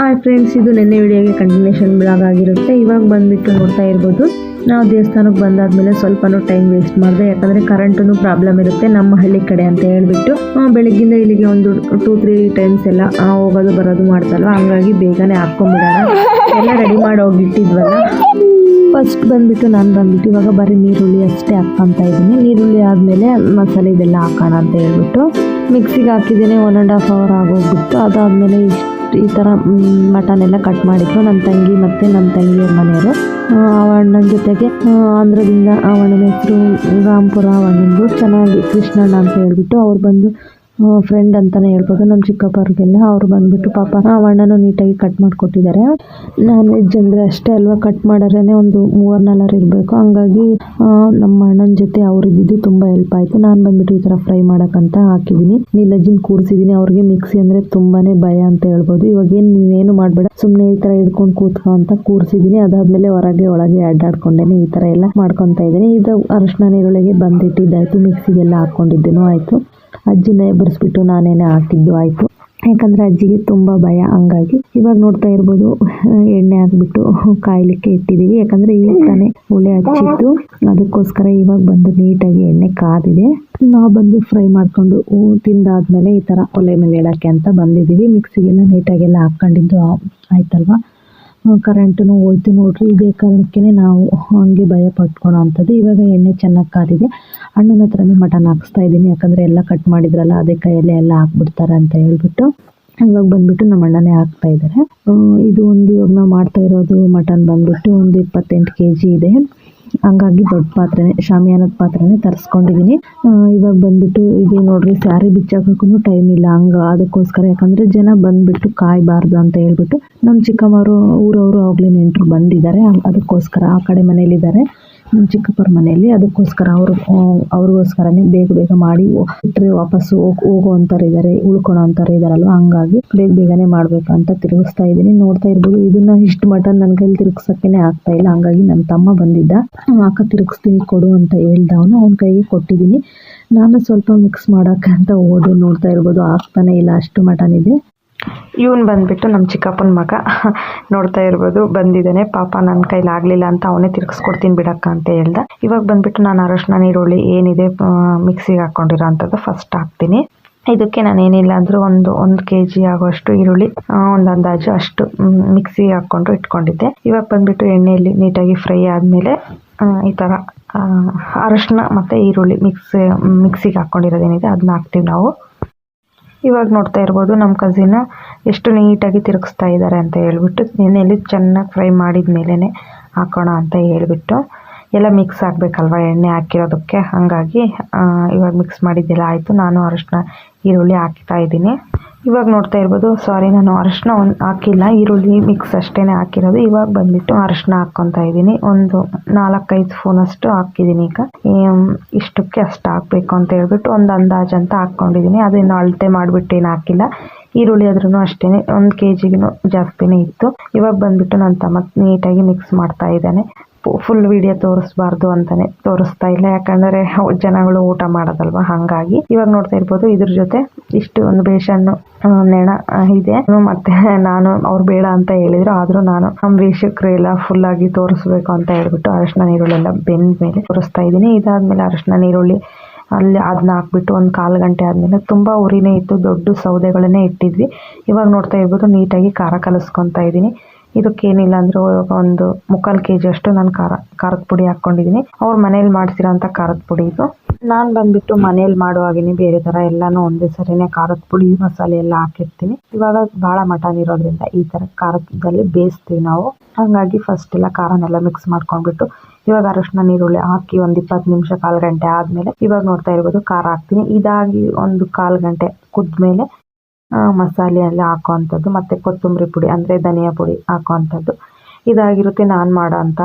Hi friends ಇದು ನಿನ್ನೆ ವಿಡಿಯೋಗೆ ಕಂಟಿನ್ಯೂಷನ್ ಬ್ಲಾಗ್ ಆಗಿರುತ್ತೆ. ಇವಾಗ ಬಂದ್ಬಿಟ್ಟು ನೋಡ್ತಾ ಇರ್ಬೋದು. ನಾವು ದೇವಸ್ಥಾನಕ್ಕೆ ಬಂದಾದ್ಮೇಲೆ ಸ್ವಲ್ಪನೂ ಟೈಮ್ ವೇಸ್ಟ್ ಮಾಡಿದೆ. ಯಾಕಂದರೆ ಕರೆಂಟೂ ಪ್ರಾಬ್ಲಮ್ ಇರುತ್ತೆ. ನಮ್ಮ ಹಳ್ಳಿ ಕಡೆ ಅಂತ ಹೇಳಿಬಿಟ್ಟು ಬೆಳಗ್ಗಿಂದ ಇಲ್ಲಿಗೆ ಒಂದು ಟೂ ತ್ರೀ ಟೈಮ್ಸ್ ಎಲ್ಲ ಹೋಗೋದು, ಬರೋದು ಮಾಡ್ತಲ್ವ? ಹಂಗಾಗಿ ಬೇಗನೆ ಹಾಕ್ಕೊಂಬಿಡೋಣ. ಎಲ್ಲ ರೆಡಿ ಮಾಡಿ ಹೋಗಿಟ್ಟಿದ್ವಲ್ಲ ಫಸ್ಟ್ ಬಂದ್ಬಿಟ್ಟು ನಾನು ಬಂದ್ಬಿಟ್ಟು, ಇವಾಗ ಬರೀ ನೀರುಳ್ಳಿ ಅಷ್ಟೇ ಹಾಕ್ಕೊಂತ ಇದ್ದೀನಿ. ನೀರುಳ್ಳಿ ಆದಮೇಲೆ ಮಸಾಲೆ ಇದೆಲ್ಲ ಹಾಕೋಣ ಅಂತ ಹೇಳ್ಬಿಟ್ಟು ಮಿಕ್ಸಿಗೆ ಹಾಕಿದ್ದೀನಿ. ಒನ್ ಆ್ಯಂಡ್ ಹಾಫ್ ಅವರ್ ಆಗೋಗ್ಬಿಟ್ಟು, ಅದಾದಮೇಲೆ ಇಷ್ಟು ಈ ಥರ ಮಟನ್ ಎಲ್ಲ ಕಟ್ ಮಾಡಿದ್ರು. ನನ್ನ ತಂಗಿ ಮತ್ತು ನನ್ನ ತಂಗಿಯವ್ರ ಮನೆಯವರು. ಆ ಅಣ್ಣನ ಜೊತೆಗೆ ಆಂಧ್ರದಿಂದ ಅವಣ್ಣನ ಹೆಸರು ರಾಮ್ಪುರ ಅವಣ್ಣಂದು ಚೆನ್ನಾಗಿ ಕೃಷ್ಣಣ್ಣ ಅಂತ ಹೇಳ್ಬಿಟ್ಟು ಅವ್ರು ಬಂದು ಫ್ರೆಂಡ್ ಅಂತಾನೆ ಹೇಳ್ಬೋದು. ನಮ್ಮ ಚಿಕ್ಕಪ್ಪವ್ರಿಗೆಲ್ಲ ಅವ್ರು ಬಂದ್ಬಿಟ್ಟು ಪಾಪ ಆ ಅಣ್ಣನೂ ನೀಟಾಗಿ ಕಟ್ ಮಾಡಿಕೊಟ್ಟಿದ್ದಾರೆ. ನಾನ್ ವೆಜ್ ಅಂದರೆ ಅಷ್ಟೇ ಅಲ್ವಾ? ಕಟ್ ಮಾಡೋರೇ ಒಂದು ಮೂವರ್ ನಾಲ್ವರು ಇರಬೇಕು. ಹಂಗಾಗಿ ನಮ್ಮ ಅಣ್ಣನ ಜೊತೆ ಅವ್ರಿದ್ದು ತುಂಬ ಹೆಲ್ಪ್ ಆಯಿತು. ನಾನು ಬಂದ್ಬಿಟ್ಟು ಈ ಥರ ಫ್ರೈ ಮಾಡೋಕ್ಕಂತ ಹಾಕಿದ್ದೀನಿ. ನೀಲಜ್ಜಿನ ಕೂರಿಸಿದ್ದೀನಿ. ಅವ್ರಿಗೆ ಮಿಕ್ಸಿ ಅಂದರೆ ತುಂಬಾ ಭಯ ಅಂತ ಹೇಳ್ಬೋದು. ಇವಾಗ ಏನು ನೀನೇನು ಮಾಡಬೇಡ. ಸುಮ್ಮನೆ ಈ ಥರ ಹಿಡ್ಕೊಂಡು ಕೂತ್ಕೊ ಅಂತ ಕೂರಿಸಿದ್ದೀನಿ. ಅದಾದಮೇಲೆ ಹೊರಗೆ, ಒಳಗೆ ಅಡ್ಡಾಡ್ಕೊಂಡೇನೆ ಈ ಥರ ಎಲ್ಲ ಮಾಡ್ಕೊತಾ ಇದ್ದೀನಿ. ಇದು ಅರಶಿನ ನೀರೊಳಗೆ ಬಂದಿಟ್ಟಿದ್ದಾಯಿತು. ಮಿಕ್ಸಿಗೆಲ್ಲ ಹಾಕ್ಕೊಂಡಿದ್ದೇನೋ ಆಯಿತು. ಅಜ್ಜಿನ ಎಬ್ಬರಿಸ್ಬಿಟ್ಟು ನಾನೇನೆ ಹಾಕಿದ್ದು, ಆಯಿತು. ಯಾಕಂದರೆ ಅಜ್ಜಿಗೆ ತುಂಬ ಭಯ, ಹಂಗಾಗಿ ಇವಾಗ ನೋಡ್ತಾ ಇರ್ಬೋದು, ಎಣ್ಣೆ ಹಾಕ್ಬಿಟ್ಟು ಕಾಯಲಿಕ್ಕೆ ಇಟ್ಟಿದ್ದೀವಿ ಯಾಕಂದರೆ ಈಗ ತಾನೇ ಹುಳಿ ಹಚ್ಚಿತ್ತು. ಅದಕ್ಕೋಸ್ಕರ ಇವಾಗ ಬಂದು ನೀಟಾಗಿ ಎಣ್ಣೆ ಕಾದಿದೆ. ನಾವು ಬಂದು ಫ್ರೈ ಮಾಡಿಕೊಂಡು ತಿಂದಾದ್ಮೇಲೆ ಈ ಥರ ಒಲೆ ಮೇಲೆ ಇಡೋಕ್ಕೆ ಅಂತ ಬಂದಿದ್ದೀವಿ. ಮಿಕ್ಸಿಗೆಲ್ಲ ನೀಟಾಗೆಲ್ಲ ಹಾಕ್ಕೊಂಡಿದ್ದು ಆಯ್ತಲ್ವಾ? ಕರೆಂಟು ಹೋಯ್ತು ನೋಡ್ರಿ. ಇದೇ ಕಾರಣಕ್ಕೆ ನಾವು ಹಂಗೆ ಭಯ ಪಟ್ಕೊಳೋ ಇವಾಗ ಎಣ್ಣೆ ಚೆನ್ನಾಗಿ ಕಾದಿದೆ. ಅಣ್ಣನ ಹತ್ರನೇ ಮಟನ್ ಹಾಕಿಸ್ತಾ ಇದ್ದೀನಿ. ಯಾಕಂದರೆ ಎಲ್ಲ ಕಟ್ ಮಾಡಿದ್ರಲ್ಲ, ಅದೇ ಕೈಯಲ್ಲೇ ಎಲ್ಲ ಹಾಕ್ಬಿಡ್ತಾರೆ ಅಂತ ಹೇಳ್ಬಿಟ್ಟು ಇವಾಗ ಬಂದ್ಬಿಟ್ಟು ನಮ್ಮ ಅಣ್ಣನೇ ಹಾಕ್ತಾ ಇದ್ದಾರೆ. ಇದು ಒಂದು ಇವಾಗ ನಾವು ಮಾಡ್ತಾ ಇರೋದು ಮಟನ್ ಬಂದ್ಬಿಟ್ಟು ಒಂದು ಇಪ್ಪತ್ತೆಂಟು ಕೆ ಜಿ ಇದೆ. ಹಂಗಾಗಿ ದೊಡ್ಡ ಪಾತ್ರೆನೇ, ಶಾಮಿಯಾನದ ಪಾತ್ರೆನೇ ತರಿಸ್ಕೊಂಡಿದ್ದೀನಿ ಇವಾಗ ಬಂದ್ಬಿಟ್ಟು ಇದು ನೋಡ್ರಿ, ಸ್ಯಾರಿ ಬಿಚ್ಚಾಕಕ್ಕೂ ಟೈಮ್ ಇಲ್ಲ. ಹಂಗ ಅದಕ್ಕೋಸ್ಕರ ಯಾಕಂದ್ರೆ ಜನ ಬಂದ್ಬಿಟ್ಟು ಕಾಯಬಾರ್ದು ಅಂತ ಹೇಳ್ಬಿಟ್ಟು ನಮ್ಮ ಚಿಕ್ಕಮ್ಮವರು, ಊರವರು ಆಗಲೇ ನೆಂಟರು ಬಂದಿದ್ದಾರೆ. ಅದಕ್ಕೋಸ್ಕರ ಆ ಕಡೆ ಮನೇಲಿದ್ದಾರೆ. ನಮ್ಮ ಚಿಕ್ಕಪ್ಪರ ಮನೆಯಲ್ಲಿ ಅದಕ್ಕೋಸ್ಕರ ಅವರು ಅವ್ರಿಗೋಸ್ಕರನೇ ಬೇಗ ಬೇಗ ಮಾಡಿ ಬಿಟ್ಟರೆ ವಾಪಸ್ ಹೋಗ್ ಅಂತಾರೆ ಇದ್ದಾರೆ ಉಳ್ಕೊಳೋ ಅಂತಾರೆ ಇದಾರಲ್ವ? ಹಂಗಾಗಿ ಬೇಗ ಬೇಗನೆ ಮಾಡಬೇಕು ಅಂತ ತಿರುಗಿಸ್ತಾ ಇದ್ದೀನಿ. ನೋಡ್ತಾ ಇರ್ಬೋದು ಇದನ್ನ ಇಷ್ಟು ಮಟನ್ ನನ್ನ ಕೈಲಿ ತಿರುಗ್ಸಕ್ಕೇನೆ ಆಗ್ತಾ ಇಲ್ಲ. ಹಂಗಾಗಿ ನನ್ನ ತಮ್ಮ ಬಂದಿದ್ದ. "ಹ್ಮ್, ಅಕ್ಕ ತಿರುಗಿಸ್ತೀನಿ ಕೊಡು ಅಂತ ಹೇಳ್ದ ಅವನು ಅವನ ಕೈಗೆ ಕೊಟ್ಟಿದ್ದೀನಿ. ನಾನು ಸ್ವಲ್ಪ ಮಿಕ್ಸ್ ಮಾಡೋಕ್ಕೆ ಅಂತ ಹೋದೆ. ನೋಡ್ತಾ ಇರ್ಬೋದು ಆಗ್ತಾನೆ ಇಲ್ಲ ಅಷ್ಟು ಮಟನ್ ಇದೆ. ಇವನು ಬಂದ್ಬಿಟ್ಟು ನಮ್ಮ ಚಿಕ್ಕಪ್ಪನ ಮಗ ನೋಡ್ತಾ ಇರ್ಬೋದು. ಬಂದಿದ್ದಾನೆ. ಪಾಪ ನನ್ನ ಕೈಲಿ ಆಗಲಿಲ್ಲ ಅಂತ ಅವನೇ ತಿರ್ಗಿಸ್ಕೊಡ್ತೀನಿ ಬಿಡಕ್ಕ ಅಂತ ಹೇಳ್ದ. ಇವಾಗ ಬಂದ್ಬಿಟ್ಟು ನಾನು ಅರಶಿನ ನೀರುಳ್ಳಿ ಏನಿದೆ ಮಿಕ್ಸಿಗೆ ಹಾಕ್ಕೊಂಡಿರೋ ಅಂಥದ್ದು ಫಸ್ಟ್ ಹಾಕ್ತೀನಿ. ಇದಕ್ಕೆ ನಾನು ಏನಿಲ್ಲ ಅಂದರೂ ಒಂದು ಒಂದು ಕೆ ಜಿ ಆಗುವಷ್ಟು ಈರುಳ್ಳಿ ಒಂದು ಅಂದಾಜು ಅಷ್ಟು ಮಿಕ್ಸಿ ಹಾಕ್ಕೊಂಡು ಇಟ್ಕೊಂಡಿದ್ದೆ. ಇವಾಗ ಬಂದ್ಬಿಟ್ಟು ಎಣ್ಣೆಯಲ್ಲಿ ನೀಟಾಗಿ ಫ್ರೈ ಆದಮೇಲೆ ಈ ಥರ ಅರಶಿನ ಮತ್ತು ಈರುಳ್ಳಿ ಮಿಕ್ಸ್, ಮಿಕ್ಸಿಗೆ ಹಾಕ್ಕೊಂಡಿರೋದೇನಿದೆ ಅದನ್ನ ಹಾಕ್ತೀವಿ ನಾವು. ಇವಾಗ ನೋಡ್ತಾ ಇರ್ಬೋದು ನಮ್ಮ ಕಸಿನ ಎಷ್ಟು ನೀಟಾಗಿ ತಿರುಗಿಸ್ತಾ ಇದ್ದಾರೆ ಅಂತ ಹೇಳ್ಬಿಟ್ಟು ಎಣ್ಣೆಯಲ್ಲಿ ಚೆನ್ನಾಗಿ ಫ್ರೈ ಮಾಡಿದ ಮೇಲೇ ಹಾಕೋಣ ಅಂತ ಹೇಳಿಬಿಟ್ಟು ಎಲ್ಲ ಮಿಕ್ಸ್ ಆಗಬೇಕಲ್ವ? ಎಣ್ಣೆ ಹಾಕಿರೋದಕ್ಕೆ. ಹಾಗಾಗಿ ಇವಾಗ ಮಿಕ್ಸ್ ಮಾಡಿದ್ದೆಲ್ಲ ಆಯಿತು. ನಾನು ಅರಶಿನ, ಈರುಳ್ಳಿ ಹಾಕ್ತಾ ಇದ್ದೀನಿ. ಇವಾಗ ನೋಡ್ತಾ ಇರ್ಬೋದು. ಸಾರಿ ನಾನು ಅರಶಿನ ಒಂದು ಹಾಕಿಲ್ಲ. ಈರುಳ್ಳಿ ಮಿಕ್ಸ್ ಅಷ್ಟೇ ಹಾಕಿರೋದು. ಇವಾಗ ಬಂದ್ಬಿಟ್ಟು ಅರಶಿನ ಹಾಕ್ಕೊತಾ ಇದ್ದೀನಿ. ಒಂದು ನಾಲ್ಕೈದು ಸ್ಪೂನಷ್ಟು ಹಾಕಿದ್ದೀನಿ ಈಗ. ಇಷ್ಟಕ್ಕೆ ಅಷ್ಟು ಹಾಕಬೇಕು ಅಂತ ಹೇಳ್ಬಿಟ್ಟು ಒಂದು ಅಂದಾಜು ಅಂತ ಹಾಕ್ಕೊಂಡಿದ್ದೀನಿ. ಅದನ್ನು ಅಳತೆ ಮಾಡಿಬಿಟ್ಟು ಏನು ಹಾಕಿಲ್ಲ. ಈರುಳ್ಳಿ ಆದ್ರೂ ಅಷ್ಟೇ ಒಂದು ಕೆ ಜಿಗೂ ಜಾಸ್ತಿನೇ ಇತ್ತು. ಇವಾಗ ಬಂದ್ಬಿಟ್ಟು ನನ್ನ ತಮ್ಮ ನೀಟಾಗಿ ಮಿಕ್ಸ್ ಮಾಡ್ತಾ ಇದ್ದಾನೆ. ಫುಲ್ ವಿಡಿಯೋ ತೋರಿಸ್ಬಾರ್ದು ಅಂತಾನೆ ತೋರಿಸ್ತಾ ಇಲ್ಲ. ಯಾಕಂದರೆ ಜನಗಳು ಊಟ ಮಾಡೋದಲ್ವಾ? ಹಾಗಾಗಿ ಇವಾಗ ನೋಡ್ತಾ ಇರ್ಬೋದು ಇದ್ರ ಜೊತೆ ಇಷ್ಟು ಒಂದು ಬೇಷನ್ನು ನೆಣ ಇದೆ. ಮತ್ತೆ ನಾನು ಅವ್ರು ಬೇಡ ಅಂತ ಹೇಳಿದ್ರು. ಆದ್ರೂ ನಾನು ನಮ್ಮ ವೇಷಕ್ರೆ ಎಲ್ಲ ಫುಲ್ ಆಗಿ ತೋರಿಸ್ಬೇಕು ಅಂತ ಹೇಳ್ಬಿಟ್ಟು ಅರಶಿನ ನೀರುಳ್ಳಿ ಎಲ್ಲ ಬೆಂದ ಮೇಲೆ ತೋರಿಸ್ತಾ ಇದ್ದೀನಿ. ಇದಾದ್ಮೇಲೆ ಅರಶಿನ ನೀರುಳ್ಳಿ ಅಲ್ಲಿ ಅದನ್ನ ಹಾಕ್ಬಿಟ್ಟು ಒಂದು ಕಾಲು ಗಂಟೆ ಆದಮೇಲೆ ತುಂಬ ಉರಿನೇ ಇತ್ತು. ದೊಡ್ಡ ಸೌದೆಗಳನ್ನೇ ಇಟ್ಟಿದ್ವಿ. ಇವಾಗ ನೋಡ್ತಾ ಇರ್ಬೋದು ನೀಟಾಗಿ ಖಾರ ಕಲಿಸ್ಕೊತಾ ಇದ್ದೀನಿ. ಇದಕ್ಕೇನಿಲ್ಲ ಅಂದ್ರೆ ಒಂದು ಮುಕ್ಕಾಲು ಕೆಜಿ ಅಷ್ಟು ನಾನು ಖಾರ, ಖಾರದ ಪುಡಿ ಹಾಕ್ಕೊಂಡಿದ್ದೀನಿ. ಅವ್ರ ಮನೇಲಿ ಮಾಡಿಸಿರೋಂಥ ಖಾರದ ಪುಡಿ ಇದು. ನಾನು ಬಂದ್ಬಿಟ್ಟು ಮನೇಲಿ ಮಾಡುವಾಗೇನೆ ಬೇರೆ ಥರ ಎಲ್ಲಾನು ಒಂದೇ ಸರಿನೇ ಖಾರದ ಪುಡಿ, ಮಸಾಲೆ ಎಲ್ಲ ಹಾಕಿರ್ತೀನಿ. ಇವಾಗ ಭಾಳ ಮಟನ್ ಇರೋದ್ರಿಂದ ಈ ಥರ ಖಾರದಲ್ಲಿ ಬೇಯಿಸ್ತೀವಿ ನಾವು. ಹಾಗಾಗಿ ಫಸ್ಟ್ ಎಲ್ಲ ಖಾರನೆಲ್ಲ ಮಿಕ್ಸ್ ಮಾಡ್ಕೊಂಡ್ಬಿಟ್ಟು ಇವಾಗ ಅರಶಿನ ನೀರುಳ್ಳಿ ಹಾಕಿ ಒಂದು ಇಪ್ಪತ್ತು ನಿಮಿಷ, ಕಾಲು ಗಂಟೆ ಆದಮೇಲೆ ಇವಾಗ ನೋಡ್ತಾ ಇರ್ಬೋದು ಖಾರ ಹಾಕ್ತೀನಿ. ಇದಾಗಿ ಒಂದು ಕಾಲು ಗಂಟೆ ಕುದ್ಮೇಲೆ ಮಸಾಲೆ ಎಲ್ಲ ಹಾಕೋವಂಥದ್ದು ಮತ್ತು ಕೊತ್ತಂಬರಿ ಪುಡಿ ಅಂದರೆ ಧನಿಯಾ ಪುಡಿ ಹಾಕೋವಂಥದ್ದು. ಇದಾಗಿರುತ್ತೆ ನಾನು ಮಾಡೋ ಅಂತ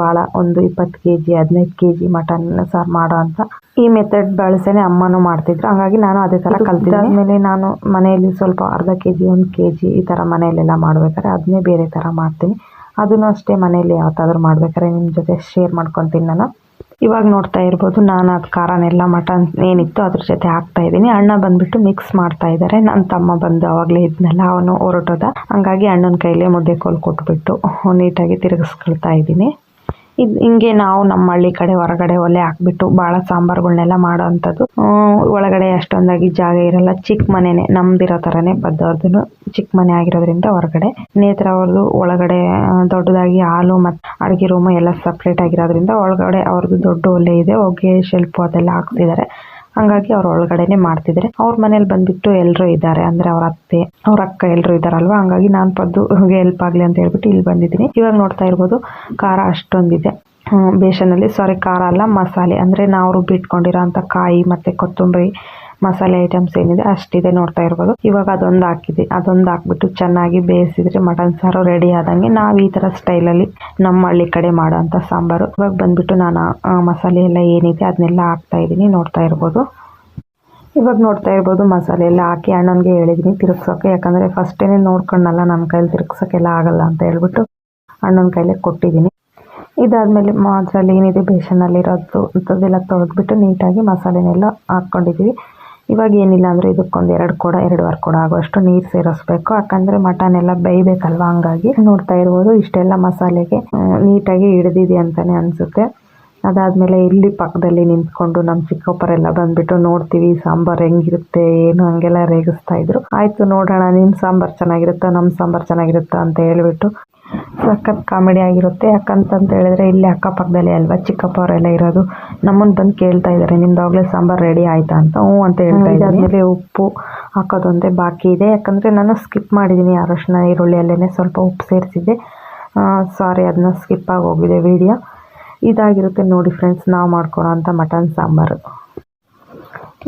ಭಾಳ ಒಂದು ಇಪ್ಪತ್ತು ಕೆ ಜಿ ಹದಿನೈದು ಕೆ ಜಿ ಮಟನ್ ಸಾರು ಮಾಡೋ ಅಂತ ಈ ಮೆಥಡ್ ಬಳಸೇನೆ ಅಮ್ಮನೂ ಮಾಡ್ತಿದ್ರು. ಹಾಗಾಗಿ ನಾನು ಅದೇ ಥರ ಕಲ್ತಿದ್ದಾದ್ಮೇಲೆ ನಾನು ಮನೆಯಲ್ಲಿ ಸ್ವಲ್ಪ ಅರ್ಧ ಕೆ ಜಿ ಒಂದು ಕೆ ಜಿ ಈ ಥರ ಮನೆಯಲ್ಲೆಲ್ಲ ಮಾಡ್ಬೇಕಾದ್ರೆ ಅದನ್ನೇ ಬೇರೆ ಥರ ಮಾಡ್ತೀನಿ. ಅದನ್ನು ಅಷ್ಟೇ ಮನೆಯಲ್ಲಿ ಯಾವತ್ತಾದ್ರೂ ಮಾಡ್ಬೇಕಾದ್ರೆ ನಿಮ್ಮ ಜೊತೆ ಶೇರ್ ಮಾಡ್ಕೊತೀನಿ ನಾನು. ಇವಾಗ ನೋಡ್ತಾ ಇರ್ಬೋದು ನಾನು ಅದು ಖಾರನೆಲ್ಲ ಮಟನ್ ಏನಿತ್ತು ಅದ್ರ ಜೊತೆ ಹಾಕ್ತಾ ಇದ್ದೀನಿ. ಅಣ್ಣ ಬಂದ್ಬಿಟ್ಟು ಮಿಕ್ಸ್ ಮಾಡ್ತಾ ಇದ್ದಾರೆ ನನ್ನ ತಮ್ಮ ಬಂದು ಅವಾಗಲೇ ಇದ್ನಲ್ಲ, ಅವನು ಹೊರಟೋದ. ಹಂಗಾಗಿ ಅಣ್ಣನ ಕೈಲೇ ಮುದ್ದೆ ಕೋಲ್ ಕೊಟ್ಬಿಟ್ಟು ನೀಟಾಗಿ ತಿರುಗಿಸ್ಕೊಳ್ತಾ ಇದ್ದೀನಿ. ಇದು ಹಿಂಗೆ ನಾವು ನಮ್ಮ ಹಳ್ಳಿ ಕಡೆ, ಹೊರಗಡೆ ಒಲೆ ಹಾಕ್ಬಿಟ್ಟು ಬಹಳ ಸಾಂಬಾರ್ಗಳನ್ನೆಲ್ಲ ಮಾಡೋ ಅಂಥದ್ದು ಒಳಗಡೆ ಅಷ್ಟೊಂದಾಗಿ ಜಾಗ ಇರಲ್ಲ. ಚಿಕ್ಕ ಮನೆನೇ, ನಮ್ದಿರೋ ಥರನೇ ಬದ್ದವ್ರದ್ದು ಚಿಕ್ಕ ಮನೆ ಆಗಿರೋದ್ರಿಂದ ಹೊರಗಡೆ. ನೇತ್ರ ಅವ್ರದ್ದು ಒಳಗಡೆ ದೊಡ್ಡದಾಗಿ ಹಾಲು ಮತ್ತು ಅಡುಗೆ ರೂಮು ಎಲ್ಲ ಸಪ್ರೇಟ್ ಆಗಿರೋದ್ರಿಂದ ಒಳಗಡೆ ಅವ್ರದ್ದು ದೊಡ್ಡ ಒಲೆ ಇದೆ. ಹೊಗೆ, ಶೆಲ್ಪು ಅದೆಲ್ಲ ಹಾಕ್ತಿದ್ದಾರೆ ಹಂಗಾಗಿ ಅವ್ರ ಒಳಗಡೆನೆ ಮಾಡ್ತಿದ್ರೆ. ಅವ್ರ ಮನೇಲಿ ಬಂದ್ಬಿಟ್ಟು ಎಲ್ಲರೂ ಇದ್ದಾರೆ ಅಂದ್ರೆ ಅವ್ರ ಅತ್ತೆ, ಅವ್ರ ಅಕ್ಕ ಎಲ್ಲರೂ ಇದ್ದಾರಲ್ವಾ ಹಂಗಾಗಿ ನಾನು ಪದ್ದು ಹೆಲ್ಪ್ ಆಗಲಿ ಅಂತ ಹೇಳ್ಬಿಟ್ಟು ಇಲ್ಲಿ ಬಂದಿದ್ದೀನಿ. ಇವಾಗ ನೋಡ್ತಾ ಇರ್ಬೋದು ಖಾರ ಅಷ್ಟೊಂದಿದೆ. ಬೇಸನಲ್ಲಿ ಸಾರಿ ಖಾರ ಅಲ್ಲ, ಮಸಾಲೆ. ಅಂದ್ರೆ ನಾವು ರುಬ್ಬಿಟ್ಕೊಂಡಿರೋ ಅಂಥ ಕಾಯಿ ಮತ್ತೆ ಕೊತ್ತಂಬರಿ ಮಸಾಲೆ ಐಟಮ್ಸ್ ಏನಿದೆ ಅಷ್ಟಿದೆ ನೋಡ್ತಾ ಇರ್ಬೋದು. ಇವಾಗ ಅದೊಂದು ಹಾಕಿದೆ. ಅದೊಂದು ಹಾಕ್ಬಿಟ್ಟು ಚೆನ್ನಾಗಿ ಬೇಯಿಸಿದ್ರೆ ಮಟನ್ ಸಾರು ರೆಡಿ ಆದಂಗೆ ನಾವು ಈ ಥರ ಸ್ಟೈಲಲ್ಲಿ ನಮ್ಮ ಹಳ್ಳಿ ಕಡೆ ಮಾಡೋಂಥ ಸಾಂಬಾರು. ಇವಾಗ ಬಂದ್ಬಿಟ್ಟು ನಾನು ಮಸಾಲೆ ಎಲ್ಲ ಏನಿದೆ ಅದನ್ನೆಲ್ಲ ಹಾಕ್ತಾ ಇದ್ದೀನಿ ನೋಡ್ತಾ ಇರ್ಬೋದು. ಇವಾಗ ನೋಡ್ತಾ ಇರ್ಬೋದು ಮಸಾಲೆ ಎಲ್ಲ ಹಾಕಿ ಅಣ್ಣನಿಗೆ ಹೇಳಿದ್ದೀನಿ ತಿರುಗ್ಸೋಕೆ. ಯಾಕಂದರೆ ಫಸ್ಟೇನೆ ನೋಡ್ಕೊಂಡಲ್ಲ ನನ್ನ ಕೈಲಿ ತಿರುಗ್ಸೋಕ್ಕೆಲ್ಲ ಆಗಲ್ಲ ಅಂತ ಹೇಳ್ಬಿಟ್ಟು ಅಣ್ಣನ ಕೈಲೇ ಕೊಟ್ಟಿದ್ದೀನಿ ಇದಾದಮೇಲೆ ಅದರಲ್ಲಿ ಏನಿದೆ? ಬೇಸನಲ್ಲಿರೋದು ಅಂಥದ್ದೆಲ್ಲ ತೊಳೆದ್ಬಿಟ್ಟು ನೀಟಾಗಿ ಮಸಾಲೆನೆಲ್ಲ ಹಾಕ್ಕೊಂಡಿದ್ದೀವಿ ಇವಾಗ ಏನಿಲ್ಲ ಅಂದರೆ ಇದಕ್ಕೊಂದು ಎರಡು ಕೊಡ, ಎರಡುವರೆ ಕೊಡ ಆಗೋಷ್ಟು ನೀರು ಸೇರಿಸ್ಬೇಕು. ಯಾಕಂದರೆ ಮಟನ್ ಎಲ್ಲ ಬೇಯಬೇಕಲ್ವ? ಹಂಗಾಗಿ ನೋಡ್ತಾ ಇರ್ಬೋದು. ಇಷ್ಟೆಲ್ಲ ಮಸಾಲೆಗೆ ನೀಟಾಗಿ ಹಿಡ್ದಿದೆ ಅಂತಲೇ ಅನಿಸುತ್ತೆ. ಅದಾದಮೇಲೆ ಇಲ್ಲಿ ಪಕ್ಕದಲ್ಲಿ ನಿಂತ್ಕೊಂಡು ನಮ್ಮ ಚಿಕ್ಕಪ್ಪರೆಲ್ಲ ಬಂದ್ಬಿಟ್ಟು ನೋಡ್ತೀವಿ, ಸಾಂಬಾರು ಹೆಂಗಿರುತ್ತೆ, ಏನು ಹಂಗೆಲ್ಲ ರೇಗಿಸ್ತಾ ಇದ್ರು. ಆಯಿತು ನೋಡೋಣ ನಿಮ್ಮ ಸಾಂಬಾರು ಚೆನ್ನಾಗಿರುತ್ತಾ ನಮ್ಮ ಸಾಂಬಾರು ಚೆನ್ನಾಗಿರುತ್ತಾ ಅಂತ ಹೇಳ್ಬಿಟ್ಟು ಸಖತ್ ಕಾಮಿಡಿ ಆಗಿರುತ್ತೆ. ಯಾಕಂತಂತ ಹೇಳಿದ್ರೆ ಇಲ್ಲಿ ಅಕ್ಕಪಕ್ಕದಲ್ಲಿ ಅಲ್ವಾ? ಚಿಕ್ಕಪ್ಪವರೆಲ್ಲ ಇರೋದು. ನಮ್ಮನ್ನು ಬಂದು ಕೇಳ್ತಾ ಇದ್ದಾರೆ. ನಿಮ್ದಾಗ್ಲೇ ಸಾಂಬಾರ್ ರೆಡಿ ಆಯ್ತಾ ಅಂತ. ಹ್ಞೂ ಅಂತ ಹೇಳ್ತಾ ಇದ್ದಾದ್ಮೇಲೆ ಉಪ್ಪು ಹಾಕೋದೊಂದೇ ಬಾಕಿ ಇದೆ. ಯಾಕಂದ್ರೆ ನಾನು ಸ್ಕಿಪ್ ಮಾಡಿದ್ದೀನಿ. ಅರಶಿನ ಈರುಳ್ಳಿಯಲ್ಲೇ ಸ್ವಲ್ಪ ಉಪ್ಪು ಸೇರಿಸಿದ್ದೆ. ಸಾರಿ ಅದನ್ನ ಸ್ಕಿಪ್ ಆಗಿ ಹೋಗಿದೆ ವಿಡಿಯೋ ಇದಾಗಿರುತ್ತೆ ನೋಡಿ ಫ್ರೆಂಡ್ಸ್ ನಾವು ಮಾಡ್ಕೊಳೋ ಅಂತ ಮಟನ್ ಸಾಂಬಾರು.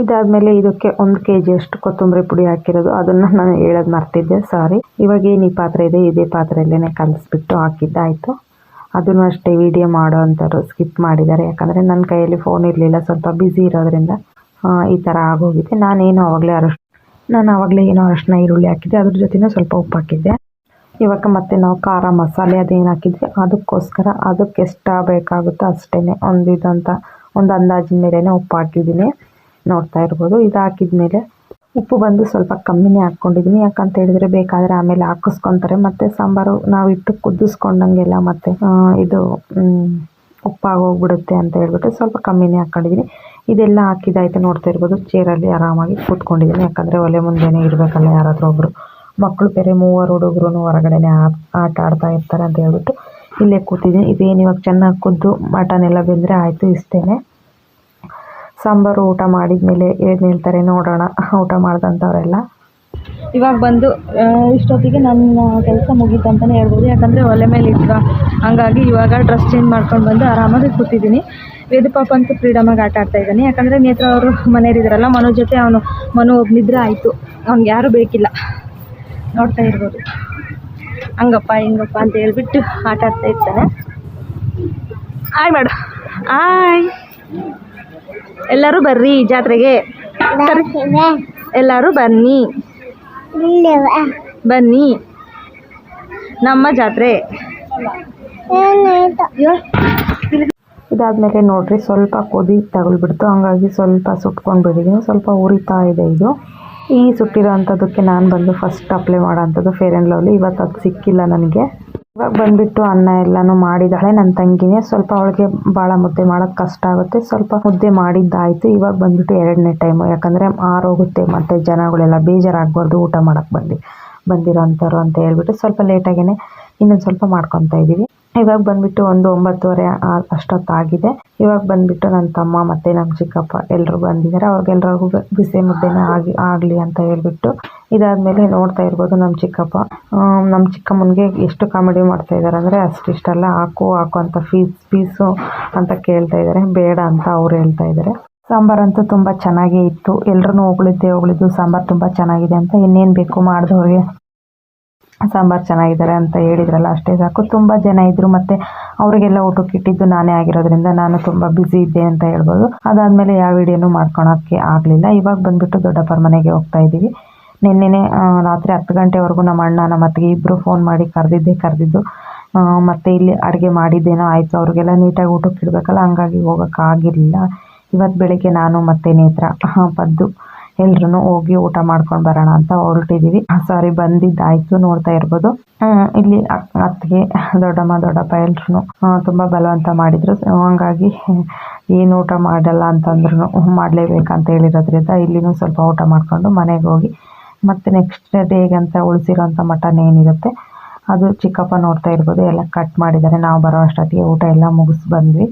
ಇದಾದ್ಮೇಲೆ ಇದಕ್ಕೆ ಒಂದು ಕೆ ಜಿಯಷ್ಟು ಕೊತ್ತಂಬರಿ ಪುಡಿ ಹಾಕಿರೋದು. ಅದನ್ನು ನಾನು ಹೇಳೋದು ಮರ್ತಿದ್ದೆ ಸಾರಿ ಇವಾಗ ಏನು ಈ ಪಾತ್ರೆ ಇದೆ, ಇದೇ ಪಾತ್ರೆಯಲ್ಲೇ ಕಲಿಸ್ಬಿಟ್ಟು ಹಾಕಿದ್ದಾಯಿತು ಅದನ್ನು ಅಷ್ಟೇ ವಿಡಿಯೋ ಮಾಡೋ ಅಂಥವ್ರು ಸ್ಕಿಪ್ ಮಾಡಿದ್ದಾರೆ. ಯಾಕಂದರೆ ನನ್ನ ಕೈಯಲ್ಲಿ ಫೋನ್ ಇರಲಿಲ್ಲ, ಸ್ವಲ್ಪ ಬ್ಯುಸಿ ಇರೋದ್ರಿಂದ ಈ ಥರ ಆಗೋಗಿದೆ. ನಾನೇನು ಆವಾಗಲೇ ಅರಶ್, ನಾನು ಆವಾಗಲೇ ಏನೋ ಅರಶಿನ, ಈರುಳ್ಳಿ ಹಾಕಿದ್ದೆ. ಅದ್ರ ಜೊತೆನೂ ಸ್ವಲ್ಪ ಉಪ್ಪು ಹಾಕಿದ್ದೆ. ಇವಾಗ ಮತ್ತೆ ನಾವು ಖಾರ ಮಸಾಲೆ ಅದೇನು ಹಾಕಿದ್ವಿ, ಅದಕ್ಕೋಸ್ಕರ ಅದಕ್ಕೆ ಎಷ್ಟು ಬೇಕಾಗುತ್ತೋ ಅಷ್ಟೇ ಒಂದು ಇದಂತ, ಒಂದು ಅಂದಾಜಿನ ಮೇಲೇ ಉಪ್ಪು ಹಾಕಿದ್ದೀನಿ. ನೋಡ್ತಾ ಇರ್ಬೋದು. ಇದು ಹಾಕಿದ್ಮೇಲೆ ಉಪ್ಪು ಬಂದು ಸ್ವಲ್ಪ ಕಮ್ಮಿನೇ ಹಾಕ್ಕೊಂಡಿದ್ದೀನಿ. ಯಾಕಂತ ಹೇಳಿದ್ರೆ ಬೇಕಾದರೆ ಆಮೇಲೆ ಹಾಕಿಸ್ಕೊತಾರೆ. ಮತ್ತು ಸಾಂಬಾರು ನಾವು ಇಟ್ಟು ಕುದಿಸ್ಕೊಂಡಂಗೆಲ್ಲ ಮತ್ತೆ ಇದು ಉಪ್ಪಾಗೋಗ್ಬಿಡುತ್ತೆ ಅಂತ ಹೇಳ್ಬಿಟ್ಟು ಸ್ವಲ್ಪ ಕಮ್ಮಿನೇ ಹಾಕ್ಕೊಂಡಿದ್ದೀನಿ ಇದೆಲ್ಲ ಹಾಕಿದಾಯ್ತು ನೋಡ್ತಾ ಇರ್ಬೋದು. ಚೇರಲ್ಲಿ ಆರಾಮಾಗಿ ಕೂತ್ಕೊಂಡಿದ್ದೀನಿ. ಯಾಕಂದರೆ ಒಲೆ ಮುಂದೆನೇ ಇರಬೇಕಲ್ಲ ಯಾರಾದರೂ ಒಬ್ಬರು ಮಕ್ಕಳು ಬೇರೆ ಮೂವರು ಹುಡುಗರು ಹೊರಗಡೆನೆ ಆಟ ಆಡ್ತಾ ಇರ್ತಾರೆ ಅಂತ ಹೇಳ್ಬಿಟ್ಟು ಇಲ್ಲೇ ಕೂತಿದ್ದೀನಿ. ಇದೇನು ಇವಾಗ ಚೆನ್ನಾಗಿ ಕುದ್ದು ಮಟನ್ ಎಲ್ಲ ಬೆಂದರೆ ಆಯಿತು ಇಷ್ಟೇನೆ. ಸಾಂಬಾರು ಊಟ ಮಾಡಿದ ಮೇಲೆ ಏನು ಹೇಳ್ತಾರೆ ನೋಡೋಣ, ಊಟ ಮಾಡಿದಂಥವರೆಲ್ಲ ಇವಾಗ ಬಂದು ಇಷ್ಟೊತ್ತಿಗೆ ನನ್ನ ಕೆಲಸ ಮುಗೀತು ಅಂತಲೇ ಹೇಳ್ಬೋದು. ಯಾಕಂದರೆ ಒಲೆ ಮೇಲೆ ಇದ್ವಾ. ಹಂಗಾಗಿ ಇವಾಗ ಡ್ರೆಸ್ ಚೇಂಜ್ ಮಾಡ್ಕೊಂಡು ಬಂದು ಆರಾಮಾಗಿ ಕೂತಿದ್ದೀನಿ. ವೇದ ಪಾಪ ಅಂತೂ ಫ್ರೀಡಮಾಗಿ ಆಟ ಆಡ್ತಾ ಇದ್ದಾನೆ. ಯಾಕಂದರೆ ನೇತ್ರ ಅವರು ಮನೆಯಲ್ಲಿದ್ದಾರಲ್ಲ ಮನೋ ಜೊತೆ ಅವನು, ಮನು ಒಬ್ಬನಿದ್ರೆ ಆಯಿತು. ಅವ್ನಿಗೆ ಯಾರೂ ಬೇಕಿಲ್ಲ. ನೋಡ್ತಾ ಇರ್ಬೋದು. ಹಂಗಪ್ಪ, ಹಿಂಗಪ್ಪ ಅಂತ ಹೇಳ್ಬಿಟ್ಟು ಆಟ ಆಡ್ತಾ ಇರ್ತಾನೆ. ಆಯ್ ಮಾಡು ಆಯ್ ಎಲ್ಲರೂ ಬರ್ರಿ ಜಾತ್ರೆಗೆ. ಎಲ್ಲರೂ ಬನ್ನಿ. ಬನ್ನಿ. ನಮ್ಮ ಜಾತ್ರೆ. ಇದಾದಮೇಲೆ ನೋಡ್ರಿ ಸ್ವಲ್ಪ ಕೊದಿ ತಗೊಳ್ಬಿಡ್ತು ಹಂಗಾಗಿ ಸ್ವಲ್ಪ ಸುಟ್ಕೊಂಡು ಬಿಟ್ಟಿದ್ದೀನಿ ಸ್ವಲ್ಪ ಉರಿತಾ ಇದೆ ಇದು. ಈ ಸುಟ್ಟಿರೋ ಅಂಥದ್ದಕ್ಕೆ ನಾನು ಬಂದು ಫಸ್ಟ್ ಅಪ್ಲೈ ಮಾಡೋ ಅಂಥದ್ದು ಫೇರ್ ಆ್ಯಂಡ್ ಲವ್ಲಿ ಇವತ್ತು ಅದು ಸಿಕ್ಕಿಲ್ಲ ನನಗೆ. ಇವಾಗ ಬಂದ್ಬಿಟ್ಟು ಅನ್ನ ಎಲ್ಲನೂ ಮಾಡಿದ್ದಾಳೆ. ನನ್ನ ತಂಗಿನೇ ಸ್ವಲ್ಪ ಅವಳಿಗೆ ಭಾಳ ಮುದ್ದೆ ಮಾಡೋಕೆ ಕಷ್ಟ ಆಗುತ್ತೆ. ಸ್ವಲ್ಪ ಮುದ್ದೆ ಮಾಡಿದ್ದಾಯ್ತು. ಇವಾಗ ಬಂದ್ಬಿಟ್ಟು ಎರಡನೇ ಟೈಮು ಯಾಕಂದರೆ ಆರೋಗುತ್ತೆ ಮತ್ತೆ ಜನಗಳೆಲ್ಲ ಬೇಜಾರಾಗಬಾರ್ದು. ಊಟ ಮಾಡೋಕ್ಕೆ ಬಂದು ಬಂದಿರೋ ಅಂಥವ್ರು ಅಂತ ಹೇಳ್ಬಿಟ್ಟು ಸ್ವಲ್ಪ ಲೇಟಾಗೇ ಇನ್ನೊಂದು ಸ್ವಲ್ಪ ಮಾಡ್ಕೊತಾ ಇದ್ದೀವಿ. ಇವಾಗ ಬಂದ್ಬಿಟ್ಟು ಒಂದು ಒಂಬತ್ತುವರೆ ಅಷ್ಟೊತ್ತಾಗಿದೆ. ಇವಾಗ ಬಂದ್ಬಿಟ್ಟು ನನ್ನ ತಮ್ಮ ಮತ್ತೆ ನಮ್ಮ ಚಿಕ್ಕಪ್ಪ ಎಲ್ಲರೂ ಬಂದಿದ್ದಾರೆ. ಅವ್ರಿಗೆಲ್ರಿಗೂ ಬಿಸಿ ಮುದ್ದೆನೇ ಆಗಿ, ಆಗಲಿ ಅಂತ ಹೇಳ್ಬಿಟ್ಟು ಇದಾದಮೇಲೆ ನೋಡ್ತಾ ಇರ್ಬೋದು ನಮ್ಮ ಚಿಕ್ಕಪ್ಪ. ನಮ್ಮ ಚಿಕ್ಕಮ್ಮನಿಗೆ ಎಷ್ಟು ಕಾಮಿಡಿ ಮಾಡ್ತಾ ಇದ್ದಾರೆ ಅಂದರೆ ಅಷ್ಟಿಷ್ಟೆಲ್ಲ ಹಾಕು ಹಾಕು ಅಂತ ಫೀಸ್ ಫೀಸು ಅಂತ ಕೇಳ್ತಾ ಇದ್ದಾರೆ. ಬೇಡ ಅಂತ ಅವ್ರು ಹೇಳ್ತಾ ಇದ್ದಾರೆ. ಸಾಂಬಾರಂತೂ ತುಂಬ ಚೆನ್ನಾಗೇ ಇತ್ತು. ಎಲ್ಲರೂ ಹೊಗಳಿದ್ದೆ ಹೊಗಳಿದ್ದು ಸಾಂಬಾರು ತುಂಬ ಚೆನ್ನಾಗಿದೆ ಅಂತ ಇನ್ನೇನು ಬೇಕು ಮಾಡಿದವ್ರಿಗೆ. ಸಾಂಬಾರು ಚೆನ್ನಾಗಿದ್ದಾರೆ ಅಂತ ಹೇಳಿದ್ರಲ್ಲ ಅಷ್ಟೇ ಸಾಕು. ತುಂಬ ಜನ ಇದ್ದರು ಮತ್ತು ಅವರಿಗೆಲ್ಲ ಊಟಕ್ಕೆ ಇಟ್ಟಿದ್ದು ನಾನೇ ಆಗಿರೋದ್ರಿಂದ ನಾನು ತುಂಬ ಬ್ಯುಸಿ ಇದ್ದೆ ಅಂತ ಹೇಳ್ಬೋದು. ಅದಾದಮೇಲೆ ಯಾವ ವಿಡಿಯೋನೂ ಮಾಡ್ಕೊಳಕ್ಕೆ ಆಗಲಿಲ್ಲ. ಇವಾಗ ಬಂದ್ಬಿಟ್ಟು ದೊಡ್ಡಪ್ಪರ ಮನೆಗೆ ಹೋಗ್ತಾ ಇದ್ದೀವಿ. ನಿನ್ನೆನೆ ರಾತ್ರಿ ಹತ್ತು ಗಂಟೆವರೆಗೂ ನಮ್ಮ ಅಣ್ಣ, ನಮ್ಮ ಅತ್ತಿಗೆ ಇಬ್ಬರು ಫೋನ್ ಮಾಡಿ ಕರೆದಿದ್ದೆ ಕರೆದಿದ್ದು. ಮತ್ತೆ ಇಲ್ಲಿ ಅಡುಗೆ ಮಾಡಿದ್ದೇನೋ ಆಯಿತು, ಅವ್ರಿಗೆಲ್ಲ ನೀಟಾಗಿ ಊಟಕ್ಕೆ ಇಡಬೇಕಲ್ಲ ಹಂಗಾಗಿ ಹೋಗೋಕ್ಕಾಗಿರಲಿಲ್ಲ ಇವತ್ತು ಬೆಳಗ್ಗೆ ನಾನು ಮತ್ತೆ ನೇತ್ರ ಪದ್ದು ಎಲ್ರೂ ಹೋಗಿ ಊಟ ಮಾಡ್ಕೊಂಡು ಬರೋಣ ಅಂತ ಹೊರಟಿದ್ದೀವಿ ಸಾರಿ ಬಂದಿದ್ದಾಯಿತು ನೋಡ್ತಾ ಇರ್ಬೋದು. ಇಲ್ಲಿ ಅತ್ತಿಗೆ ದೊಡ್ಡಮ್ಮ, ದೊಡ್ಡಪ್ಪ ಎಲ್ರು ತುಂಬ ಬಲವಂತ ಮಾಡಿದರು. ಹಂಗಾಗಿ ಏನು ಊಟ ಮಾಡಲ್ಲ ಅಂತಂದ್ರೂ ಮಾಡಲೇಬೇಕಂತ ಹೇಳಿರೋದ್ರಿಂದ ಇಲ್ಲಿನೂ ಸ್ವಲ್ಪ ಊಟ ಮಾಡಿಕೊಂಡು ಮನೆಗೆ ಹೋಗಿ ಮತ್ತೆ ನೆಕ್ಸ್ಟ್ ಡೇಗೆ ಅಂತ ಉಳಿಸಿರೋಂಥ ಮಟನ್ ಏನಿರುತ್ತೆ, ಅದು ಚಿಕ್ಕಪ್ಪ ನೋಡ್ತಾ ಇರ್ಬೋದು, ಎಲ್ಲ ಕಟ್ ಮಾಡಿದ್ದಾರೆ. ನಾವು ಬರೋ ಅಷ್ಟೊತ್ತಿಗೆ ಊಟ ಎಲ್ಲ ಮುಗಿಸ್ ಬಂದ್ವಿ.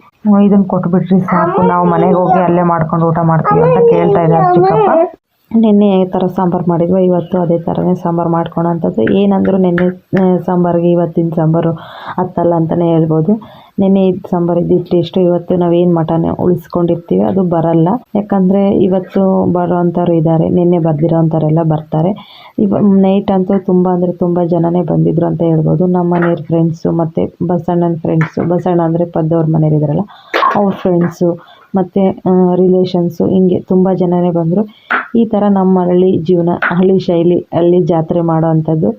ಇದನ್ನು ಕೊಟ್ಬಿಟ್ರಿ ಸಾಕು. ನಾವು ಮನೆಗೆ ಹೋಗಿ ಅಲ್ಲೇ ಮಾಡ್ಕೊಂಡು ಊಟ ಮಾಡ್ತೀವಿ ಅಂತ ಕೇಳ್ತಾ ಇದ್ದಾರೆ ಚಿಕ್ಕಪ್ಪ. ನಿನ್ನೆ ಈ ಥರ ಸಾಂಬಾರು ಮಾಡಿದ್ವಿ? ಇವತ್ತು ಅದೇ ಥರನೇ ಸಾಂಬಾರು ಮಾಡ್ಕೊಳೋಂಥದ್ದು. ಏನಂದರೂ ನಿನ್ನೆ ಸಾಂಬಾರಿಗೆ ಇವತ್ತಿನ ಸಾಂಬಾರು ಹತ್ತಲ್ಲ ಅಂತಲೇ ಹೇಳ್ಬೋದು. ನಿನ್ನೆ ಇದು ಸಾಂಬಾರು ಇದ್ದಿದ್ದು ಟೇಸ್ಟು ಇವತ್ತು ನಾವೇನು ಮಟನ್ ಉಳಿಸ್ಕೊಂಡಿರ್ತೀವಿ, ಅದು ಬರಲ್ಲ. ಯಾಕಂದರೆ ಇವತ್ತು ಬರೋವಂಥವ್ರು ಇದ್ದಾರೆ ನಿನ್ನೆ ಬರ್ದಿರೋವಂಥವ್ರೆಲ್ಲ ಬರ್ತಾರೆ. ಇವ ನೈಟ್ ಅಂತೂ ತುಂಬ ಅಂದರೆ ತುಂಬ ಜನನೇ ಬಂದಿದ್ರು ಅಂತ ಹೇಳ್ಬೋದು. ನಮ್ಮ ಮನೆಯವ್ರ ಫ್ರೆಂಡ್ಸು ಮತ್ತು ಬಸಣ್ಣನ ಫ್ರೆಂಡ್ಸು ಬಸಣ್ಣ ಅಂದರೆ ಪದ್ದವ್ರ ಮನೆಯವ್ರು ಅವ್ರ ಫ್ರೆಂಡ್ಸು ಮತ್ತು ರಿಲೇಷನ್ಸು ಹಿಂಗೆ ತುಂಬ ಜನನೇ ಬಂದರು. ಈ ಥರ ನಮ್ಮ ಹಳ್ಳಿ ಜೀವನ, ಹಳ್ಳಿ ಶೈಲಿ ಅಲ್ಲಿ ಜಾತ್ರೆ ಮಾಡೋ ಅಂಥದ್ದು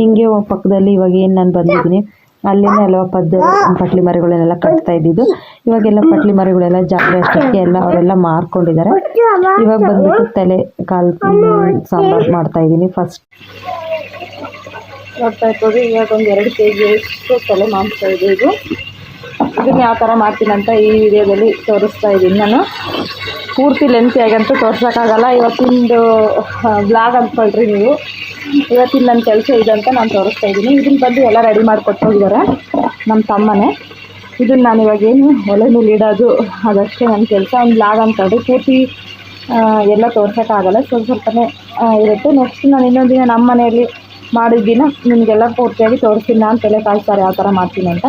ಹಿಂಗೆ ಪಕ್ಕದಲ್ಲಿ ಇವಾಗ ಏನು ನಾನು ಬಂದಿದ್ದೀನಿ ಅಲ್ಲಿನೇ ಅಲ್ವಾ ಪದ್ದ ಪಟ್ಲಿ ಮರಿಗಳನ್ನೆಲ್ಲ ಕಟ್ತಾ ಇದ್ದಿದ್ದು. ಇವಾಗೆಲ್ಲ ಪಟ್ಲಿ ಮರಿಗಳೆಲ್ಲ ಜಾತ್ರೆ ಅಷ್ಟಕ್ಕೆ ಎಲ್ಲ ಅವರೆಲ್ಲ ಮಾರ್ಕೊಂಡಿದ್ದಾರೆ. ಇವಾಗ ಬಂದ್ಬಿಟ್ಟು ತಲೆ ಕಾಲು ಸಾಂಬಾರ್ ಮಾಡ್ತಾ ಇದ್ದೀನಿ ಫಸ್ಟ್ ನೋಡ್ತಾ ಇರ್ಬೋದು ಇವಾಗ ಒಂದು ಎರಡು ಕೆ ಜಿಯಷ್ಟು ತಲೆ ಮಾಂಸ ಇದೆ ಇದು. ಇದನ್ನ ಯಾವ ಥರ ಮಾಡ್ತೀನಿ ಅಂತ ಈ ವಿಡಿಯೋದಲ್ಲಿ ತೋರಿಸ್ತಾ ಇದ್ದೀನಿ ನಾನು. ಪೂರ್ತಿ ಲೆಂತಿಯಾಗಂತೂ ತೋರ್ಸೋಕ್ಕಾಗಲ್ಲ. ಇವತ್ತಿಂದು ಬ್ಲಾಗ್ ಅಂದ್ಕೊಳ್ರಿ ನೀವು. ಇವತ್ತಿನ ನನ್ನ ಕೆಲಸ ಇದೆ ಅಂತ ನಾನು ತೋರಿಸ್ತಾ ಇದ್ದೀನಿ. ಇದನ್ನ ಬಂದು ಎಲ್ಲ ರೆಡಿ ಮಾಡಿಕೊಟ್ಟೋಗಿದ್ದಾರೆ ನಮ್ಮ ತಮ್ಮನೇ. ಇದನ್ನು ನಾನು ಇವಾಗ ಏನು ಒಲೆ ಮೇಲೆ ಇಡೋದು ಅದಷ್ಟೇ ನನ್ನ ಕೆಲಸ. ಒಂದು ಬ್ಲಾಗ್ ಅಂದ್ಕೊಳ್ರಿ ಪೂರ್ತಿ ಎಲ್ಲ ತೋರ್ಸೋಕ್ಕಾಗಲ್ಲ. ಸ್ವಲ್ಪ ಸ್ವಲ್ಪನೇ ಇರುತ್ತೆ. ನೆಕ್ಸ್ಟ್ ನಾನು ಇನ್ನೊಂದು ದಿನ ನಮ್ಮ ಮನೆಯಲ್ಲಿ ಮಾಡಿದ್ದಿನ. ನಿಮಗೆಲ್ಲ ಪೂರ್ತಿಯಾಗಿ ತೋರಿಸ್ತೀನಿ ನಾನು, ತಲೆ ಕಾಯಿಸ್ತಾರೆ ಯಾವ ಥರ ಮಾಡ್ತೀನಿ ಅಂತ.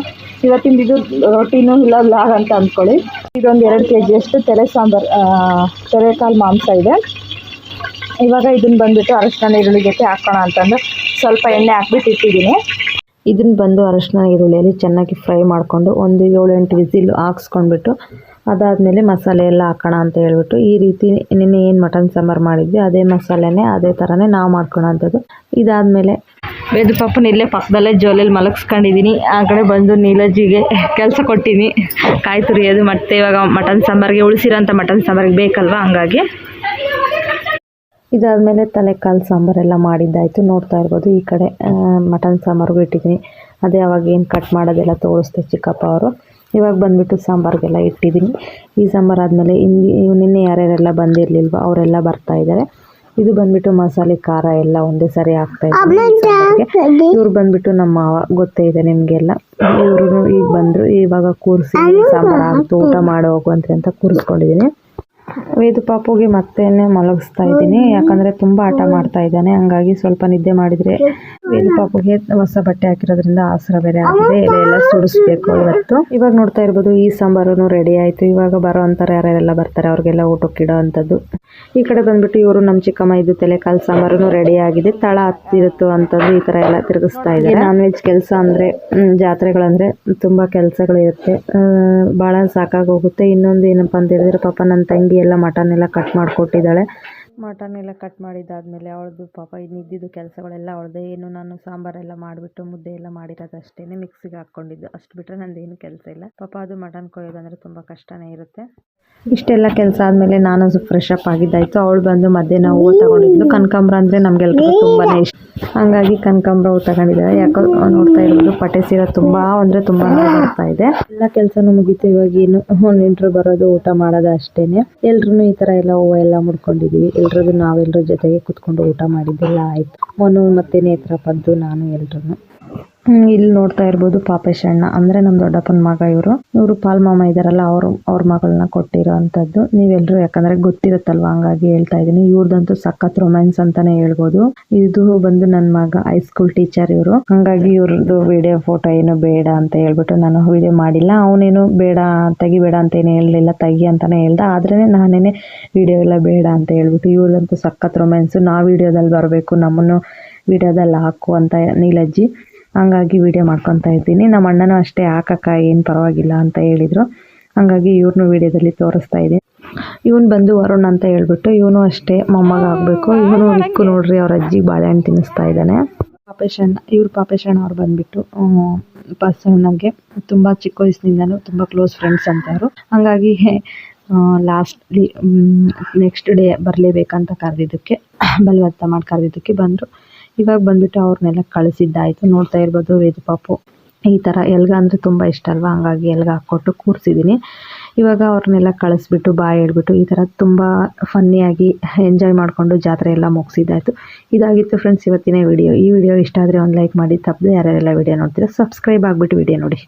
ಇವತ್ತಿಂದ ಇದು ರೊಟ್ಟಿನೂ ಇಲ್ಲ ಬ್ಲಾಗ್ ಅಂತ ಅಂದ್ಕೊಳ್ಳಿ. ಇದೊಂದು ಎರಡು ಕೆ ಜಿಯಷ್ಟು ತಲೆ ಸಾಂಬಾರು ತಲೆಕಾಲು ಮಾಂಸ ಇದೆ. ಇವಾಗ ಇದನ್ನು ಬಂದುಬಿಟ್ಟು ಅರಶಿನ ಈರುಳ್ಳಿ ಜೊತೆ ಹಾಕೋಣ ಅಂತಂದು ಸ್ವಲ್ಪ ಎಣ್ಣೆ ಹಾಕ್ಬಿಟ್ಟು ಇಟ್ಟಿದ್ದೀನಿ. ಇದನ್ನು ಬಂದು ಅರಶಿನ ಈರುಳ್ಳಿಯಲ್ಲಿ ಚೆನ್ನಾಗಿ ಫ್ರೈ ಮಾಡಿಕೊಂಡು ಒಂದು ಏಳೆಂಟು ವಿಸಿಲ್ ಹಾಕ್ಸ್ಕೊಂಡ್ಬಿಟ್ಟು ಅದಾದಮೇಲೆ ಮಸಾಲೆ ಎಲ್ಲ ಹಾಕೋಣ ಅಂತ ಹೇಳ್ಬಿಟ್ಟು ಈ ರೀತಿ ನಿನ್ನೆ ಏನು ಮಟನ್ ಸಾಂಬಾರು ಮಾಡಿದ್ವಿ, ಅದೇ ಮಸಾಲೆನೇ, ಅದೇ ಥರನೇ ನಾವು ಮಾಡ್ಕೊಳೋಂಥದ್ದು. ಇದಾದಮೇಲೆ. ಬೇದ್ರ ಪಾಪನ ಇಲ್ಲೇ ಪಕ್ಕದಲ್ಲೇ ಜೋಲಲ್ಲಿ ಮಲಗಿಸ್ಕೊಂಡಿದ್ದೀನಿ ಆ ಕಡೆ ಬಂದು ನೀಲಜ್ಜಿಗೆ ಕೆಲಸ ಕೊಟ್ಟಿನಿ. ಕಾಯಿ ತುರಿಯೋದು ಮತ್ತೆ ಇವಾಗ ಮಟನ್ ಸಾಂಬಾರಿಗೆ ಉಳಿಸಿರೋಂಥ ಮಟನ್ ಸಾಂಬಾರಿಗೆ ಬೇಕಲ್ವಾ ಹಂಗಾಗಿ. ಇದಾದಮೇಲೆ ತಲೆಕಾಲು ಸಾಂಬಾರೆಲ್ಲ ಮಾಡಿದ್ದಾಯಿತು. ನೋಡ್ತಾ ಇರ್ಬೋದು ಈ ಕಡೆ ಮಟನ್ ಸಾಂಬಾರಿಗೂ ಇಟ್ಟಿದ್ದೀನಿ ಅದೇ ಅವಾಗ ಏನು ಕಟ್ ಮಾಡೋದೆಲ್ಲ ತೋರಿಸ್ತೆ ಚಿಕ್ಕಪ್ಪ ಅವರು. ಇವಾಗ ಬಂದುಬಿಟ್ಟು ಸಾಂಬಾರಿಗೆಲ್ಲ ಇಟ್ಟಿದ್ದೀನಿ ಈ ಸಾಂಬಾರು ಆದಮೇಲೆ ಇಲ್ಲಿ ನಿನ್ನೆ ಯಾರ್ಯಾರೆಲ್ಲ ಬಂದಿರಲಿಲ್ವ ಅವರೆಲ್ಲ ಬರ್ತಾ ಇದ್ದಾರೆ ಇದು ಬಂದ್ಬಿಟ್ಟು ಮಸಾಲೆ ಖಾರ ಎಲ್ಲ ಒಂದೇ ಸರಿ ಹಾಕ್ತಾ ಇದ್ದಾರೆ ಇವ್ರು ಬಂದ್ಬಿಟ್ಟು ನಮ್ಮ ಗೊತ್ತೇ ಇದೆ ನಿಮಗೆಲ್ಲ. ಇವರು ಈಗ ಬಂದ್ರು ಇವಾಗ ಕೂರಿಸಿ ಸಾಂಬಾರು ಆಗ್ತು ಊಟ ಮಾಡೋ ಅಂತ ಕೂರಿಸ್ಕೊಂಡಿದ್ದೀನಿ. ವೇದು ಪಾಪುಗೆ ಮತ್ತೆ ಮಲಗಿಸ್ತಾ ಇದ್ದೀನಿ. ಯಾಕಂದ್ರೆ ತುಂಬಾ ಆಟ ಮಾಡ್ತಾ ಇದ್ದಾನೆ. ಹಂಗಾಗಿ ಸ್ವಲ್ಪ ನಿದ್ದೆ ಮಾಡಿದ್ರೆ ವೇದು ಪಾಪುಗೆ ಹೊಸ ಬಟ್ಟೆ ಹಾಕಿರೋದ್ರಿಂದ ಆಸರ ಬೇರೆ ಆಗಿದೆ. ಎಲೆ ಎಲ್ಲ ಸುಡಿಸ್ಬೇಕು ಇವತ್ತು. ಇವಾಗ ನೋಡ್ತಾ ಇರ್ಬೋದು ಈ ಸಾಂಬಾರು ರೆಡಿ ಆಯಿತು. ಇವಾಗ ಬರೋ ಅಂತಾರೆ ಯಾರ್ಯಾರೆಲ್ಲ ಬರ್ತಾರೆ ಅವ್ರಿಗೆಲ್ಲ ಊಟಕ್ಕೆ ಇಡೋ ಅಂಥದ್ದು. ಈ ಕಡೆ ಬಂದ್ಬಿಟ್ಟು ಇವರು ನಮ್ಮ ಚಿಕ್ಕಮ್ಮ ಇದು ತಲೆಕಾಲು ಸಾಂಬಾರು ರೆಡಿ ಆಗಿದೆ. ತಳ ಹತ್ತಿರುತ್ತೋ ಅಂತಂದು ಈ ತರ ಎಲ್ಲ ತಿರುಗಿಸ್ತಾ ಇದ್ದಾರೆ. ನಾನ್ ವೆಜ್ ಕೆಲಸ ಅಂದ್ರೆ ಜಾತ್ರೆಗಳಂದ್ರೆ ತುಂಬಾ ಕೆಲಸಗಳು ಇರುತ್ತೆ ಭಾಳ ಸಾಕಾಗೋಗುತ್ತೆ. ಇನ್ನೊಂದು ಏನಪ್ಪ ಅಂತ ಹೇಳಿದ್ರೆ ಪಾಪ ನನ್ನ ತಂಗಿ ಎಲ್ಲ ಮಟನ್ ಎಲ್ಲ ಕಟ್ ಮಾಡಿಕೊಟ್ಟಿದ್ದಾಳೆ. ಮಟನ್ ಎಲ್ಲ ಕಟ್ ಮಾಡಿದ್ದಾದಮೇಲೆ ಅವಳದು ಪಾಪ ಇನ್ನಿದ್ದಿದ್ದು ಕೆಲಸಗಳೆಲ್ಲ ಅವಳದೇ. ಏನು ನಾನು ಸಾಂಬಾರೆಲ್ಲ ಮಾಡಿಬಿಟ್ಟು ಮುದ್ದೆ ಎಲ್ಲ ಮಾಡಿರೋದು ಅಷ್ಟೇ ಮಿಕ್ಸಿಗೆ ಹಾಕ್ಕೊಂಡಿದ್ದು. ಅಷ್ಟು ಬಿಟ್ಟರೆ ನಂದೇನು ಕೆಲಸ ಇಲ್ಲ. ಪಾಪ ಅದು ಮಟನ್ ಕೊಯ್ಯೋದಂದರೆ ತುಂಬ ಕಷ್ಟನೇ ಇರುತ್ತೆ. ಇಷ್ಟೆಲ್ಲ ಕೆಲಸ ಆದಮೇಲೆ ನಾನು ಫ್ರೆಶ್ ಅಪ್ ಆಗಿದ್ದಾಯಿತು. ಅವಳು ಬಂದು ಮಧ್ಯಾಹ್ನ ಹೂವು ತಗೊಂಡಿದ್ಲು. ಕನಕಾಂಬ್ರ ಅಂದರೆ ನಮಗೆಲ್ರಿಗೂ ತುಂಬಾ ಇಷ್ಟ. ಹಂಗಾಗಿ ಕನಕಾಂಬ್ರ ಹೂವು ತಗೊಂಡಿದ್ದಾರೆ. ಯಾಕೋ ನೋಡ್ತಾ ಇರೋದು ಪಟೆ ಸೀರೆ ತುಂಬ ಅಂದರೆ ತುಂಬ ಬರ್ತಾ ಇದೆ. ಎಲ್ಲ ಕೆಲಸನೂ ಮುಗೀತು. ಇವಾಗ ಏನು ನೆಂಟರು ಬರೋದು ಊಟ ಮಾಡೋದು ಅಷ್ಟೇನೆ. ಎಲ್ರು ಈ ಥರ ಎಲ್ಲ ಹೂವು ಎಲ್ಲ ಮುಡ್ಕೊಂಡಿದ್ದೀವಿ ಎಲ್ರಿಗೂ ನಾವೆಲ್ಲರ ಜೊತೆಗೆ ಕೂತ್ಕೊಂಡು ಊಟ ಮಾಡಿದ್ದೆಲ್ಲ ಆಯಿತು. ಮನು ಮತ್ತು ನೇತ್ರ ಪದ್ದು ನಾನು ಎಲ್ರು ಇಲ್ಲಿ ನೋಡ್ತಾ ಇರ್ಬೋದು ಪಾಪೇಶಣ್ಣ ಅಂದ್ರೆ ನಮ್ ದೊಡ್ಡಪ್ಪನ ಮಗ ಇವರು. ಇವರು ಪಾಲ್ ಮಾಮ ಇದಾರಲ್ಲ, ಅವರು, ಅವ್ರ ಮಗಳನ್ನ ಕೊಟ್ಟಿರೋ ಅಂಥದ್ದು ನೀವೆಲ್ಲರೂ ಯಾಕಂದ್ರೆ ಗೊತ್ತಿರುತ್ತಲ್ವ, ಹಂಗಾಗಿ ಹೇಳ್ತಾ ಇದ್ದೀನಿ. ಇವ್ರದಂತೂ ಸಖತ್ ರೊಮ್ಯಾನ್ಸ್ ಅಂತಾನೆ ಹೇಳ್ಬೋದು. ಇದು ಬಂದು ನನ್ನ ಮಗ ಹೈಸ್ಕೂಲ್ ಟೀಚರ್ ಇವರು. ಹಂಗಾಗಿ ಇವ್ರದ್ದು ವಿಡಿಯೋ ಫೋಟೋ ಏನು ಬೇಡ ಅಂತ ಹೇಳ್ಬಿಟ್ಟು ನಾನು ವಿಡಿಯೋ ಮಾಡಿಲ್ಲ. ಅವನೇನು ಬೇಡ, ತೆಗಿಬೇಡ ಅಂತ ಏನು ಹೇಳಲಿಲ್ಲ, ತೆಗಿ ಅಂತಾನೆ ಹೇಳ್ದ. ಆದ್ರೇ ನಾನೇನೆ ವಿಡಿಯೋ ಎಲ್ಲ ಬೇಡ ಅಂತ ಹೇಳ್ಬಿಟ್ಟು ಇವ್ರದಂತೂ ಸಖತ್ ರೊಮ್ಯಾನ್ಸ್ ನಾ ವಿಡಿಯೋದಲ್ಲಿ ಬರಬೇಕು, ನಮ್ಮನ್ನು ವಿಡಿಯೋದಲ್ಲಿ ಹಾಕು ಅಂತ ನೀಲಜ್ಜಿ. ಹಂಗಾಗಿ ವಿಡಿಯೋ ಮಾಡ್ಕೊತಾ ಇದ್ದೀನಿ. ನಮ್ಮ ಅಣ್ಣನೂ ಅಷ್ಟೇ, ಹಾಕಕ್ಕ, ಏನು ಪರವಾಗಿಲ್ಲ ಅಂತ ಹೇಳಿದರು. ಹಂಗಾಗಿ ಇವ್ರನ್ನೂ ವಿಡಿಯೋದಲ್ಲಿ ತೋರಿಸ್ತಾ ಇದ್ದೀನಿ. ಇವನು ಬಂದು ವರುಣ್ ಅಂತ ಹೇಳ್ಬಿಟ್ಟು, ಇವನು ಅಷ್ಟೇ, ಮೊಮ್ಮಗ ಆಗಬೇಕು. ಇವನು ಇಕ್ಕು ನೋಡ್ರಿ, ಅವ್ರ ಅಜ್ಜಿಗೆ ಬಾಳೆಹಣ್ಣು ತಿನ್ನಿಸ್ತಾ ಇದ್ದಾನೆ. ಪಾಪೇಶಣ್ಣ, ಇವ್ರು ಪಾಪೇಶಣ್ಣ ಅವ್ರು ಬಂದ್ಬಿಟ್ಟು ಬಸವಣ್ಣಗೆ ತುಂಬ ಚಿಕ್ಕ ವಯಸ್ಸಿನಿಂದನೂ ತುಂಬ ಕ್ಲೋಸ್ ಫ್ರೆಂಡ್ಸ್ ಅಂತ ಅವರು ಹಂಗಾಗಿ ಲಾಸ್ಟ್ ನೆಕ್ಸ್ಟ್ ಡೇ ಬರಲೇಬೇಕಂತ ಕರೆದಿದ್ದಕ್ಕೆ, ಬಲವಂತ ಮಾಡಿ ಕರೆದಿದ್ದಕ್ಕೆ ಬಂದರು. ಇವಾಗ ಬಂದ್ಬಿಟ್ಟು ಅವ್ರನ್ನೆಲ್ಲ ಕಳಿಸಿದ್ದಾಯಿತು. ನೋಡ್ತಾ ಇರ್ಬೋದು ವೇದ ಪಾಪು. ಈ ಥರ ಎಲ್ಗ ಅಂದರೆ ತುಂಬ ಇಷ್ಟ ಅಲ್ವಾ? ಹಂಗಾಗಿ ಎಲ್ಗ ಹಾಕ್ಕೊಟ್ಟು ಕೂರಿಸಿದ್ದೀನಿ ಇವಾಗ ಅವ್ರನ್ನೆಲ್ಲ ಕಳಿಸ್ಬಿಟ್ಟು ಬಾಯ್ ಹೇಳ್ಬಿಟ್ಟು ಈ ಥರ ತುಂಬ ಫನ್ನಿಯಾಗಿ ಎಂಜಾಯ್ ಮಾಡಿಕೊಂಡು ಜಾತ್ರೆ ಎಲ್ಲ ಮುಗಿಸಿದ್ದಾಯಿತು. ಇದಾಗಿತ್ತು ಫ್ರೆಂಡ್ಸ್ ಇವತ್ತಿನ ವಿಡಿಯೋ ಈ ವಿಡಿಯೋ ಇಷ್ಟ ಆದರೆ ಒಂದು ಲೈಕ್ ಮಾಡಿ, ತಪ್ಪದೆ ಯಾರ್ಯಾರೆಲ್ಲ ವಿಡಿಯೋ ನೋಡ್ತೀರಾ ಸಬ್ಸ್ಕ್ರೈಬ್ ಆಗಿಬಿಟ್ಟು ವಿಡಿಯೋ ನೋಡಿ.